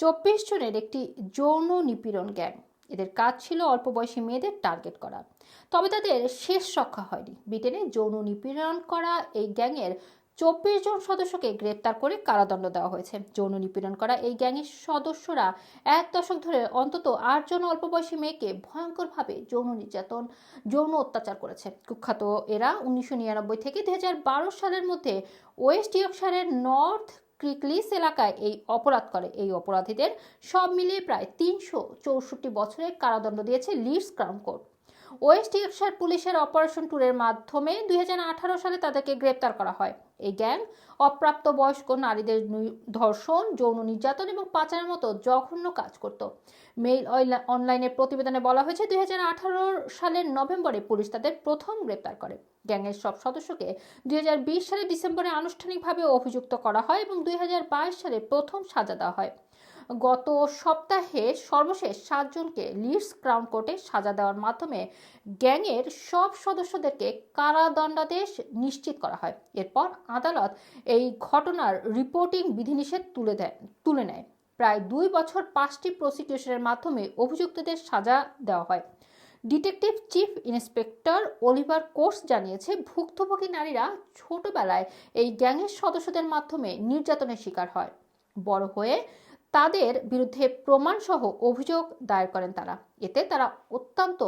চব্বিশ জনের একটি যৌন নিপীড়ন গ্যাং। এদের কাজ ছিল অল্প বয়সী মেয়েদের টার্গেট করা। তবে তাদের শেষ রক্ষা হয়নি। ব্রিটেনে যৌন নিপীড়ন করা এই গ্যাংয়ের চব্বিশ জন সদস্যকে গ্রেপ্তার করে কারাদণ্ড দেওয়া হয়েছে। যৌন নিপীড়ন করা এই গ্যাংয়ের সদস্যরা এক দশক ধরে অন্তত আটজন অল্প বয়সী মেয়েকে ভয়ঙ্করভাবে যৌন নির্যাতন, যৌন অত্যাচার করেছে। কুখ্যাত এরা উনিশশো নিরানব্বই থেকে দুই হাজার বারো সালের মধ্যে ওয়েস্ট ইয়র্কশায়ারের নর্থ ক্রিকলিস এলাকায় এই অপরাধ করে। এই অপরাধীদের সব মিলিয়ে প্রায় তিনশো চৌষট্টি বছরের কারাদণ্ড দিয়েছে Leeds Crown Court. West Yorkshire পুলিশের অপারেশন ট্যুরের মাধ্যমে দু হাজার আঠারো সালে তাদেরকে গ্রেপ্তার করা হয়। এই গ্যাং, অপ্রাপ্ত বয়স্ক নারীদের ধর্ষণ, যৌন নির্যাতন এবং পাচারের মতো জঘন্য কাজ করত। মেইল অনলাইনের প্রতিবেদনে বলা হয়েছে, দুই হাজার আঠারো সালের নভেম্বরে পুলিশ তাদের প্রথম গ্রেপ্তার করে। গ্যাংয়ের সব সদস্যকে দুই হাজার বিশ সালের ডিসেম্বরে আনুষ্ঠানিকভাবে অভিযুক্ত করা হয় এবং দুই হাজার বাইশ সালে প্রথম সাজা দেওয়া হয়। গত সপ্তাহে সর্বশেষ সাতজনকে লিডস ক্রাউন কোর্টে সাজা দেওয়ার মাধ্যমে গ্যাংয়ের সব সদস্যদেরকে কারাদণ্ডাদেশ নিশ্চিত করা হয়। এরপর আদালত এই ঘটনার রিপোর্টিং বিধিনিষেধ তুলে দেয়, তুলে নেয়। প্রায় দুই বছর পাঁচটি প্রসিকিউশনের মাধ্যমে অভিযুক্তদের সাজা দেওয়া হয়। Detective chief inspector Oliver course জানিয়েছে, ভুক্তভোগী নারীরা ছোটবেলায় এই গ্যাংয়ের সদস্যদের মাধ্যমে নির্যাতনের শিকার হয়। বড় হয়ে তাদের বিরুদ্ধে প্রমাণসহ অভিযোগ দায়ের করেন তারা। এতে তারা অত্যন্ত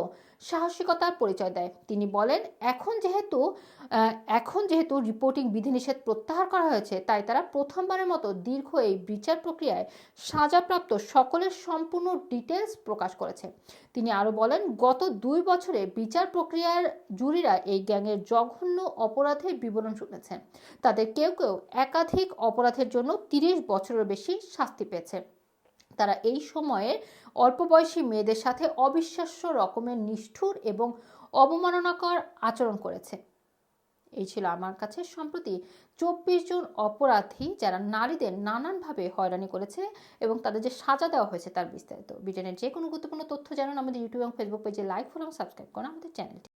সাহসিকতার পরিচয় দেয়। তিনি বলেন, এখন যেহেতু এখন যেহেতু রিপোর্টিং বিধিনিষেধ প্রত্যাহার করা হয়েছে, তাই তারা প্রথমবারের মতো দীর্ঘ এই বিচার প্রক্রিয়ায় সাজাপ্রাপ্ত সকলের সম্পূর্ণ ডিটেলস প্রকাশ করেছে। তিনি আরও বলেন, গত দুই বছরে বিচার প্রক্রিয়ার জুরিরা এই গ্যাংয়ের জঘন্য অপরাধের বিবরণ শুনেছেন তাদের কেউ কেউ একাধিক অপরাধের জন্য তিরিশ বছরের বেশি শাস্তি পেয়েছে। তারা এই সময়ে অল্প বয়সী মেয়েদের সাথে অবিশ্বাস্য রকমের নিষ্ঠুর এবং অবমাননাকর আচরণ করেছে। এই ছিল আমার কাছে সম্প্রতি চব্বিশ জন অপরাধী যারা নারীদের নানানভাবে হয়রানি করেছে এবং তাদের যে সাজা দেওয়া হয়েছে তার বিস্তারিত। ব্রিটেনের যে কোনো গুরুত্বপূর্ণ তথ্য জানান আমাদের ইউটিউব এবং ফেসবুক পেজে। লাইক, ফলো সাবস্ক্রাইব করুন আমাদের চ্যানেলটি।